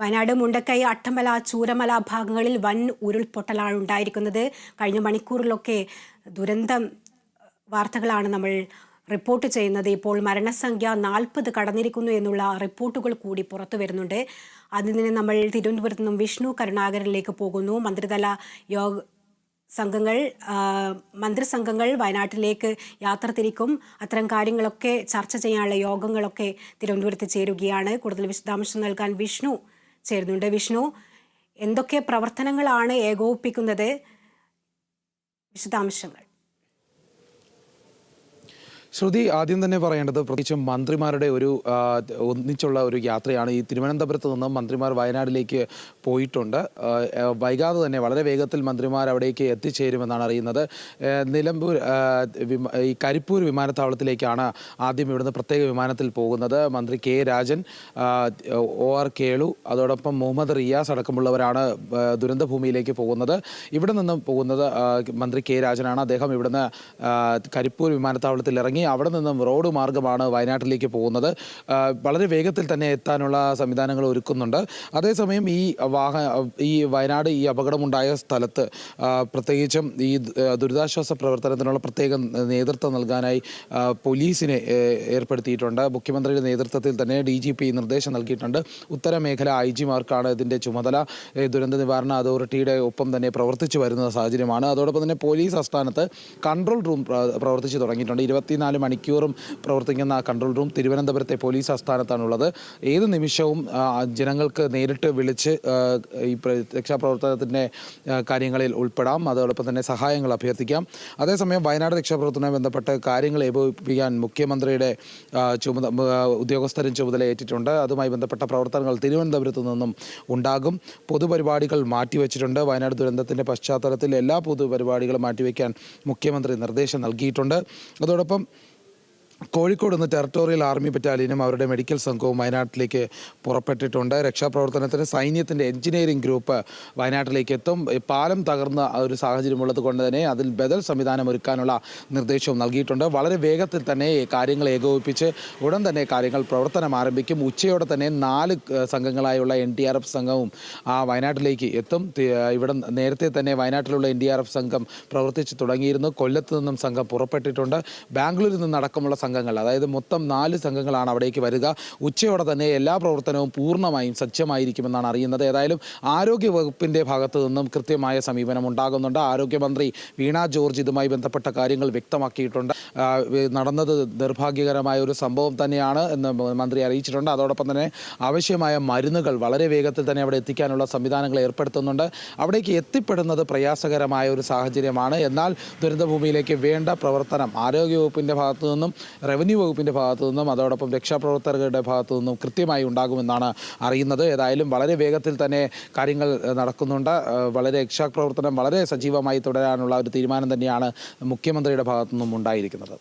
വയനാട് മുണ്ടക്കൈ അട്ടമല ചൂരമല ഭാഗങ്ങളിൽ വൻ ഉരുൾപൊട്ടലാണ് ഉണ്ടായിരിക്കുന്നത്. കഴിഞ്ഞ മണിക്കൂറിലൊക്കെ ദുരന്തം വാർത്തകളാണ് നമ്മൾ റിപ്പോർട്ട് ചെയ്യുന്നത്. ഇപ്പോൾ മരണസംഖ്യ നാൽപ്പത് കടന്നിരിക്കുന്നു എന്നുള്ള റിപ്പോർട്ടുകൾ കൂടി പുറത്തു വരുന്നുണ്ട്. അതിന് നമ്മൾ തിരുവനന്തപുരത്ത് നിന്നും വിഷ്ണു കരുണാകരനിലേക്ക് പോകുന്നു. മന്ത്രിതല യോഗ സംഘങ്ങൾ മന്ത്രിസംഘങ്ങൾ വയനാട്ടിലേക്ക് യാത്ര തിരിക്കും. അത്തരം കാര്യങ്ങളൊക്കെ ചർച്ച ചെയ്യാനുള്ള യോഗങ്ങളൊക്കെ തിരുവനന്തപുരത്ത് ചേരുകയാണ്. കൂടുതൽ വിശദാംശം നൽകാൻ വിഷ്ണു ചേരുന്നുണ്ട്. വിഷ്ണു എന്തൊക്കെ പ്രവർത്തനങ്ങളാണ് ഏകോപിപ്പിക്കുന്നത്? വിശദാംശങ്ങൾ. ശ്രുതി ആദ്യം തന്നെ പറയേണ്ടത് പ്രത്യേകിച്ചും മന്ത്രിമാരുടെ ഒരു ഒന്നിച്ചുള്ള ഒരു യാത്രയാണ് ഈ തിരുവനന്തപുരത്ത് നിന്നും മന്ത്രിമാർ വയനാടിലേക്ക് പോയിട്ടുണ്ട്. വൈകാതെ തന്നെ വളരെ വേഗത്തിൽ മന്ത്രിമാർ അവിടേക്ക് എത്തിച്ചേരുമെന്നാണ് അറിയുന്നത്. നിലമ്പൂർ ഈ കരിപ്പൂർ വിമാനത്താവളത്തിലേക്കാണ് ആദ്യം ഇവിടുന്ന് പ്രത്യേക വിമാനത്തിൽ പോകുന്നത്. മന്ത്രി K Rajan O R Kelu അതോടൊപ്പം മുഹമ്മദ് റിയാസ് അടക്കമുള്ളവരാണ് ദുരന്തഭൂമിയിലേക്ക് പോകുന്നത്. ഇവിടെ നിന്നും പോകുന്നത് മന്ത്രി കെ രാജനാണ്. അദ്ദേഹം ഇവിടുന്ന് കരിപ്പൂർ വിമാനത്താവളത്തിൽ ഇറങ്ങി അവിടെ നിന്നും റോഡ് മാർഗമാണ് വയനാട്ടിലേക്ക് പോകുന്നത്. വളരെ വേഗത്തിൽ തന്നെ എത്താനുള്ള സംവിധാനങ്ങൾ ഒരുക്കുന്നുണ്ട്. അതേസമയം ഈ വാഹ ഈ വയനാട് ഈ അപകടമുണ്ടായ സ്ഥലത്ത് പ്രത്യേകിച്ചും ഈ ദുരിതാശ്വാസ പ്രവർത്തനത്തിനുള്ള പ്രത്യേക നേതൃത്വം നൽകാനായി പോലീസിനെ ഏർപ്പെടുത്തിയിട്ടുണ്ട്. മുഖ്യമന്ത്രിയുടെ നേതൃത്വത്തിൽ തന്നെ ഡി ജി പി നിർദ്ദേശം നൽകിയിട്ടുണ്ട്. ഉത്തരമേഖല ഐ ജിമാർക്കാണ് ഇതിന്റെ ചുമതല. ദുരന്ത നിവാരണ അതോറിറ്റിയുടെ ഒപ്പം തന്നെ പ്രവർത്തിച്ചു വരുന്ന സാഹചര്യമാണ്. അതോടൊപ്പം തന്നെ പോലീസ് ആസ്ഥാനത്ത് കൺട്രോൾ റൂം പ്ര- പ്രവർത്തിച്ചു തുടങ്ങിയിട്ടുണ്ട്. ഇരുപത്തിനാല് മണിക്കൂറും പ്രവർത്തിക്കുന്ന കൺട്രോൾ റൂം തിരുവനന്തപുരത്തെ പോലീസ് ആസ്ഥാനത്താണുള്ളത്. ഏത് നിമിഷവും ജനങ്ങൾക്ക് നേരിട്ട് വിളിച്ച് ഈ പ്ര- രക്ഷാപ്രവർത്തനത്തിന്റെ കാര്യങ്ങളിൽ ഉൾപ്പെടാം. അതോടൊപ്പം തന്നെ സഹായങ്ങൾ അഭ്യർത്ഥിക്കാം. അതേസമയം വയനാട് രക്ഷാപ്രവർത്തനവുമായി ബന്ധപ്പെട്ട് കാര്യങ്ങൾ ഏകോപിപ്പിക്കാൻ മുഖ്യമന്ത്രിയുടെ ചുമത ഉദ്യോഗസ്ഥരും ചുമതല ഏറ്റിട്ടുണ്ട്. അതുമായി ബന്ധപ്പെട്ട പ്രവർത്തനങ്ങൾ തിരുവനന്തപുരത്ത് നിന്നും ഉണ്ടാകും. പൊതുപരിപാടികൾ മാറ്റിവെച്ചിട്ടുണ്ട്. വയനാട് ദുരന്തത്തിന്റെ പശ്ചാത്തലത്തിൽ എല്ലാ പൊതുപരിപാടികളും മാറ്റിവെക്കാൻ മുഖ്യമന്ത്രി നിർദ്ദേശം നൽകിയിട്ടുണ്ട്. അതോടൊപ്പം കോഴിക്കോട് നിന്ന് ടെറിട്ടോറിയൽ ആർമി ബറ്റാലിയനും അവരുടെ മെഡിക്കൽ സംഘവും വയനാട്ടിലേക്ക് പുറപ്പെട്ടിട്ടുണ്ട്. രക്ഷാപ്രവർത്തനത്തിന് സൈന്യത്തിന്റെ എഞ്ചിനീയറിംഗ് ഗ്രൂപ്പ് വയനാട്ടിലേക്ക് എത്തും. പാലം തകർന്ന ഒരു സാഹചര്യം ഉള്ളത് കൊണ്ട് തന്നെ അതിൽ ബദൽ സംവിധാനം ഒരുക്കാനുള്ള നിർദ്ദേശവും നൽകിയിട്ടുണ്ട്. വളരെ വേഗത്തിൽ തന്നെ കാര്യങ്ങൾ ഏകോപിപ്പിച്ച് ഉടൻ തന്നെ കാര്യങ്ങൾ പ്രവർത്തനം ആരംഭിക്കും. ഉച്ചയോടെ തന്നെ നാല് സംഘങ്ങളായുള്ള എൻ ഡി ആർ എഫ് സംഘവും ആ വയനാട്ടിലേക്ക് എത്തും. ഇവിടെ നേരത്തെ തന്നെ വയനാട്ടിലുള്ള എൻ ഡി ആർ എഫ് സംഘം പ്രവർത്തിച്ചു തുടങ്ങിയിരുന്നു. കൊല്ലത്ത് നിന്നും സംഘം പുറപ്പെട്ടിട്ടുണ്ട്. ബാംഗ്ലൂരിൽ നിന്നടക്കമുള്ള സംഘങ്ങൾ. അതായത് മൊത്തം നാല് സംഘങ്ങളാണ് അവിടേക്ക് വരിക. ഉച്ചയോടെ തന്നെ എല്ലാ പ്രവർത്തനവും പൂർണമായും സജ്ജമായിരിക്കുമെന്നാണ് അറിയുന്നത്. ഏതായാലും ആരോഗ്യ വകുപ്പിന്റെ ഭാഗത്തു നിന്നും കൃത്യമായ സമീപനം ഉണ്ടാകുന്നുണ്ട്. ആരോഗ്യമന്ത്രി വീണ ജോർജ് ഇതുമായി ബന്ധപ്പെട്ട കാര്യങ്ങൾ വ്യക്തമാക്കിയിട്ടുണ്ട്. നടന്നത് നിർഭാഗ്യകരമായ ഒരു സംഭവം തന്നെയാണ് എന്ന് മന്ത്രി അറിയിച്ചിട്ടുണ്ട്. അതോടൊപ്പം തന്നെ ആവശ്യമായ മരുന്നുകൾ വളരെ വേഗത്തിൽ തന്നെ അവിടെ എത്തിക്കാനുള്ള സംവിധാനങ്ങൾ ഏർപ്പെടുത്തുന്നുണ്ട്. അവിടേക്ക് എത്തിപ്പെടുന്നത് പ്രയാസകരമായ ഒരു സാഹചര്യമാണ്. എന്നാൽ ദുരന്തഭൂമിയിലേക്ക് വേണ്ട പ്രവർത്തനം ആരോഗ്യവകുപ്പിന്റെ ഭാഗത്തു നിന്നും റവന്യൂ വകുപ്പിന്റെ ഭാഗത്തു നിന്നും അതോടൊപ്പം രക്ഷാപ്രവർത്തകരുടെ ഭാഗത്തു നിന്നും കൃത്യമായി ഉണ്ടാകുമെന്നാണ് അറിയുന്നത്. ഏതായാലും വളരെ വേഗത്തിൽ തന്നെ കാര്യങ്ങൾ നടക്കുന്നുണ്ട്. വളരെ രക്ഷാപ്രവർത്തനം വളരെ സജീവമായി തുടരാനുള്ള ഒരു തീരുമാനം തന്നെയാണ് മുഖ്യമന്ത്രിയുടെ ഭാഗത്തു നിന്നും ഉണ്ടായിരിക്കുന്നത്.